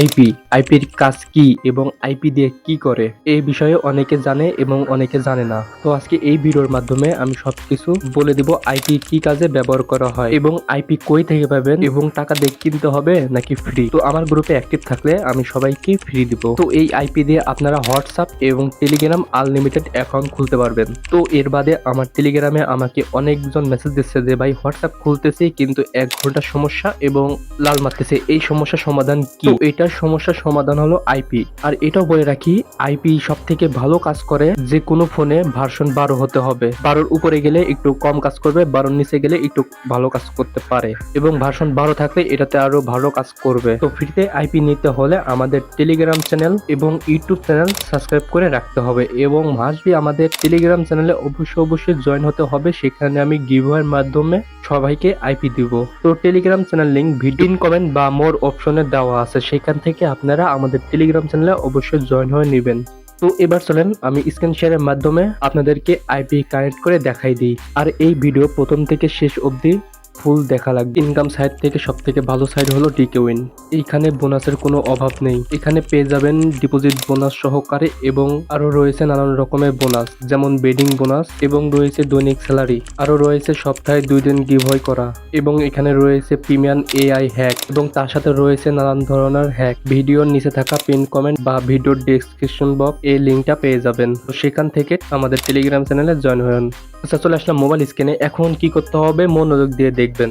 IP, আইপির কাজ কি এবং আইপি দিয়ে কি করে? এই বিষয়ে অনেকে জানে এবং অনেকে জানে না। তো আজকে এই ভিডিওর মাধ্যমে আমি সবকিছু বলে দিব আইপি কি কাজে ব্যবহার করা হয় এবং আইপি কই থেকে পাবেন এবং টাকা দিয়ে কিনতে হবে নাকি ফ্রি তো আমার গ্রুপে অ্যাক্টিভ থাকলে আমি সবাইকে ফ্রি দিব। তো এই আইপি দিয়ে আপনারা হোয়াটসঅ্যাপ এবং টেলিগ্রাম আনলিমিটেড অ্যাকাউন্ট খুলতে পারবেন। তো এর বাদে আমার টেলিগ্রামে আমাকে অনেকজন মেসেজ দিচ্ছে যে, ভাই, হোয়াটসঅ্যাপ খুলতেছি কিন্তু এক ঘণ্টা সমস্যা এবং লাল মারতেছে। এই সমস্যার সমাধান কি? তো এটার সমস্যার সমাধান হলো আইপি আর এটাও বলে রাখি আইপি সব থেকে ভালো কাজ করে যে কোনো ফোনে ভার্সন বারো হতে হবে। বারোর উপরে গেলে একটু কম কাজ করবে, বারোর নিচে গেলে একটু ভালো কাজ করতে পারে। এবং ভার্সন বারো থাকলে এটাতে আরও ভালো কাজ করবে। তো ফ্রিতে আইপি নিতে হলে আমাদের টেলিগ্রাম চ্যানেল এবং ইউটিউব চ্যানেল সাবস্ক্রাইব করে রাখতে হবে। এবং মাসবি আমাদের টেলিগ্রাম চ্যানেলে অবশ্যই অবশ্যই জয়েন হতে হবে। সেখানে আমি গিভওয়ের মাধ্যমে সবাইকে আইপি দিব। তো Telegram channel link video comment বা মোর অপশনে দেওয়া আছে। সেখান থেকে আপনারা আমাদের টেলিগ্রাম চ্যানেলে অবশ্যই জয়েন হয়ে নেবেন। তো এবার চলেন আমি স্ক্রিন শেয়ারের মাধ্যমে আপনাদেরকে আইপি কানেক্ট করে দেখাই দিই। আর এই ভিডিও প্রথম থেকে শেষ অবধি ফুল দেখা লাগবে। ইনকাম সাইড থেকে সব থেকে ভালো সাইড হলো ডিকে উইন এইখানে বোনাসের কোনো অভাব নেই। এখানে পেয়ে যাবেন ডিপোজিট বোনাস সহকারে এবং আরও রয়েছে নানান রকমের বোনাস যেমন বেডিং বোনাস এবং রয়েছে দৈনিক স্যালারি আরও রয়েছে সপ্তাহে দুই দিন গিভওয়ে করা এবং এখানে রয়েছে প্রিমিয়াম এআই হ্যাক এবং তার সাথে রয়েছে নানান ধরনের হ্যাক ভিডিওর নিচে থাকা পিন কমেন্ট বা ভিডিওর ডেসক্রিপশন বক্স এই লিঙ্কটা পেয়ে যাবেন। তো সেখান থেকে আমাদের টেলিগ্রাম চ্যানেলে জয়েন হন আচ্ছা চলে আসলাম মোবাইল স্ক্রিনে এখন কি করতে হবে? মনোযোগ দিয়ে দেখবেন।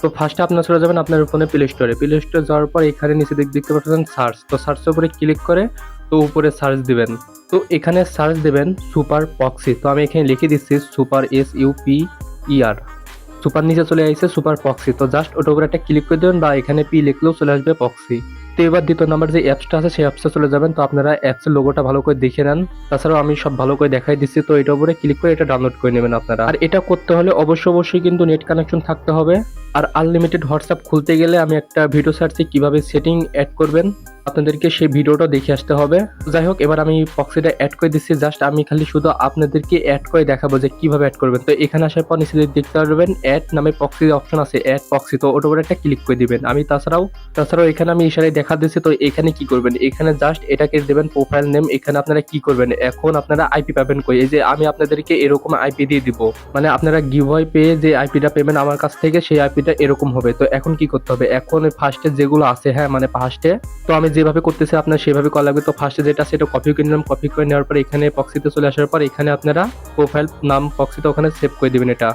তো ফার্স্টে আপনার চলে যাবেন আপনার ফোনে প্লে স্টোরে প্লে স্টোরে যাওয়ার পর এখানে নিচে দিক দেখতে পাচ্ছেন সার্চ তো সার্চের উপরে ক্লিক করে তো উপরে সার্চ দিবেন। তো এখানে সার্চ দেবেন সুপার পক্সি তো আমি এখানে লিখে দিচ্ছি super S U P E R super নিচে চলে আসছে সুপার পক্সি তো জাস্ট ওটার উপরে একটা ক্লিক করে দেবেন বা এখানে পি লিখলেও চলে আসবে পক্সি তো এবার দ্বিতীয় নাম্বার যে অ্যাপসটা আছে, সেই অ্যাপসে চলে যাবেন। তো আপনারা অ্যাপসের লোগোটা ভালো করে দেখে নেন। তাছাড়াও আমি সব ভালো করে দেখাই দিচ্ছি। তো এটার উপরে ক্লিক করে এটা ডাউনলোড করে নেবেন আপনারা। আর এটা করতে হলে অবশ্যই অবশ্যই কিন্তু নেট কানেকশন থাকতে হবে। আর আনলিমিটেড হোয়াটসঅ্যাপ খুলতে গেলে আমি একটা ভিডিও সার্চে কীভাবে সেটিং অ্যাড করবেন, আপনাদেরকে সেই ভিডিওটা দেখে আসতে হবে। যাই হোক, এবার আমি পক্সিটা অ্যাড করে দিচ্ছি। জাস্ট আমি খালি শুধু আপনাদেরকে অ্যাড করে দেখাবো যে কীভাবে অ্যাড করবেন। তো এখানে আসার পর নিচে দেখতে পারবেন অ্যাড নামে পক্সি অপশন আছে অ্যাড পক্সি তো ওটার একটা ক্লিক করে দিবেন। আমি তাছাড়াও তাছাড়াও এখানে আমি ইশারায় দেখা দিচ্ছি, তো এখানে কি করবেন? এখানে জাস্ট এটাকে দেবেন প্রোফাইল নেম এখানে আপনারা কি করবেন? এখন আপনারা আইপি পাবেন কই? এই যে আমি আপনাদেরকে এরকম আইপি দিয়ে দিব। মানে আপনারা গিভওয়ে পেয়ে যে আইপিটা পেমেন্ট আমার কাছ থেকে, সেই আইপিটা এরকম হবে। তো এখন কি করতে হবে? এখন ফার্স্টে যেগুলো আছে হ্যাঁ মানে ফার্স্টে তো আমি যেভাবে করতেছি আপনার সেভাবে করা লাগবে। তো ফার্স্টে যেটা সেটা কপি করে নিলাম। কপি করে নেওয়ার পর এখানে পক্সিতে চলে আসার পর এখানে আপনারা প্রোফাইল নাম পক্সিতে ওখানে সেভ করে দিবেন এটা।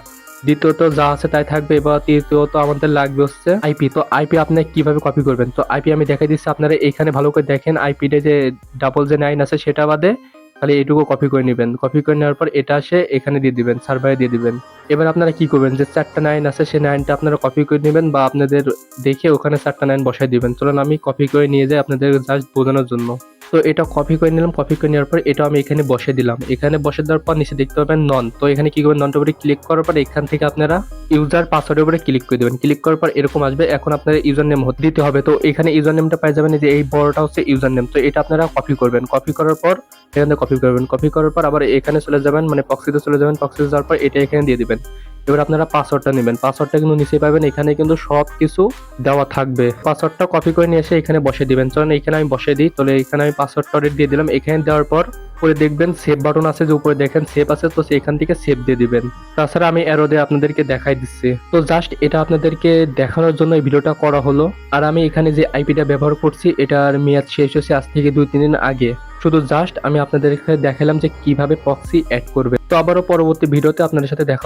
দ্বিতীয়ত যা আছে তাই থাকবে। এবার তৃতীয়ত আমাদের লাগবে হচ্ছে আইপি তো আইপি আপনি কীভাবে কপি করবেন? তো আইপি আমি দেখাই দিচ্ছি। আপনারা এখানে ভালো করে দেখেন আইপিটা যে ডাবল যে নাইন আছে, সেটা বাদে খালি এটুকু কপি করে নেবেন। কপি করে নেওয়ার পর এটা আসে এখানে দিয়ে দিবেন সার্ভারে দিয়ে দিবেন। এবার আপনারা কি করবেন যে চারটা নাইন আছে, সেই নাইনটা আপনারা কপি করে নেবেন বা আপনাদের দেখে ওখানে চারটা নাইন বসায় দিবেন। চলুন আমি কপি করে নিয়ে যাই আপনাদের জাস্ট বোঝানোর জন্য। তো এটা কপি করে নিলাম কপি করে নেওয়ার পর এটা আমি এখানে বসে দিলাম। এখানে বসে দেওয়ার পর নিচে দেখতে পাবেন নন তো এখানে কি করবেন? ননটার উপরে ক্লিক করার পর এখান থেকে আপনারা ইউজার পাসওয়ার্ডের উপরে ক্লিক করে দেবেন। ক্লিক করার পর এরকম আসবে। এখন আপনার ইউজার নেম দিতে হবে। তো এখানে ইউজার নেমটা পাই যাবেন যে এই বড়টা হচ্ছে ইউজার নেম তো এটা আপনারা কপি করবেন। কপি করার পর এখানে কপি করবেন। কপি করার পর আবার এখানে চলে যাবেন মানে পক্সিতে চলে যাবেন। পক্সিতে যাওয়ার পর এটা এখানে দিয়ে দিবেন। এবার আপনারা পাসওয়ার্ডটা নেবেন। পাসওয়ার্ডটা কিন্তু নিচে পাবেন। এখানে কিন্তু সব কিছু দেওয়া থাকবে। পাসওয়ার্ডটা কপি করে নিয়ে এসে এখানে বসে দিবেন। চলেন এখানে আমি বসে দিই। তাহলে এখানে আমি পাসওয়ার্ডটা দিয়ে দিলাম। এখানে দেওয়ার পর উপরে দেখবেন সেভ বাটন আছে যে উপরে দেখেন সেভ আছে, তো এখান থেকে সেভ দিয়ে দিবেন। তাছাড়া আমি অ্যারো দিয়ে আপনাদেরকে দেখাই দিচ্ছি। তো জাস্ট এটা আপনাদেরকে দেখানোর জন্য এই ভিডিওটা করা হলো। আর আমি এখানে যে আইপিটা ব্যবহার করছি, এটার মেয়াদ শেষ হয়েছে আজ থেকে দুই, তিন দিন আগে। শুধু জাস্ট আমি আপনাদেরকে দেখালাম যে কীভাবে পক্সি অ্যাড করবে তো আবারও পরবর্তী ভিডিওতে আপনাদের সাথে দেখা